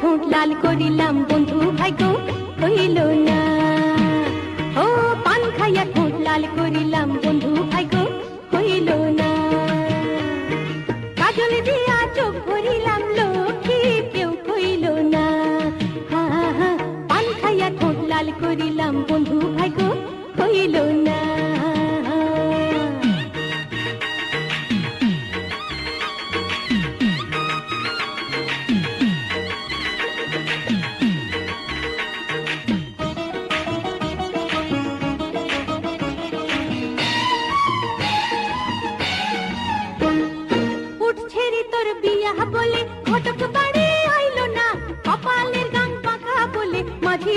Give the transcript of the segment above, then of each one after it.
ঠোঁট লাল করিলাম বন্ধু ভাগ্য হইল না। ও, পান খাইয়া ঠোঁট লাল করিলাম বন্ধু ভাগ্য হইল না। কাজল দিয়া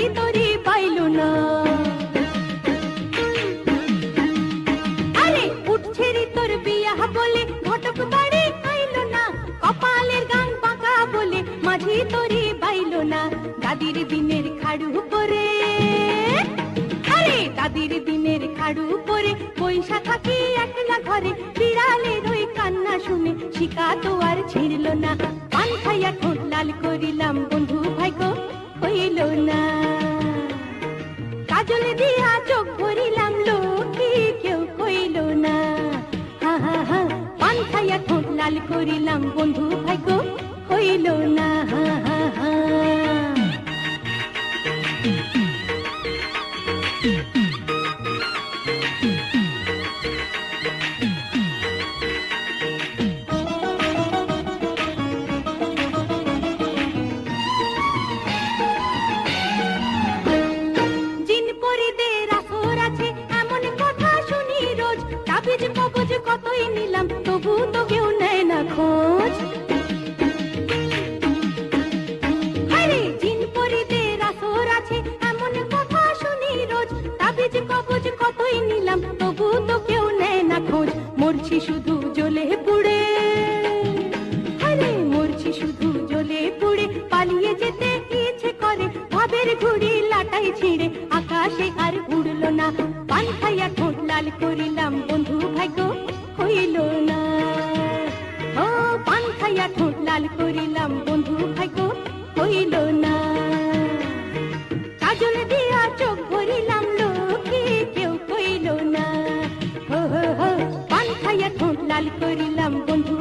মাঝি তোরে পাইলো না। আরে, উঠছে রে তোর বিয়া বলে, ঘটক বাড়ি আইলো না। কপালের গান পাকা বলে, মাঝি তোরে পাইলো না। দাদির দিনের খাড়ু পরে, আরে, দাদির দিনের খাড়ু পরে পয়সা থাকি একলা ঘরে। বিড়ালের ওই কান্না শুনে শিকা তো আর ছিড়ল না। পান খাইয়া ঠোঁট লাল করিলাম, বন্ধু ভাগ্য হইল না। কাজল দিয়া চোখ ভরিলাম, লোকে কেউ কইল না। হা হা হা, পান খাইয়া ঠোঁট লাল করিলাম, বন্ধু ভাইগো হইল না। হা হা হা। তবু তো কেউ নেয় না খোঁজ। মরছি শুধু জ্বলে পুড়ে। আরে মরছি শুধু জ্বলে পুড়ে। পালিয়ে যেতে ইচ্ছে করে, ভাবের ঘুড়ি লাটাই ছিঁড়ে। আকাশে আর উড়লো না, পান খাইয়া ঠোঁট লাল করিলাম। বন্ধু ভাগ্য കാലിക്കൊരില്ലം കൊണ്ടു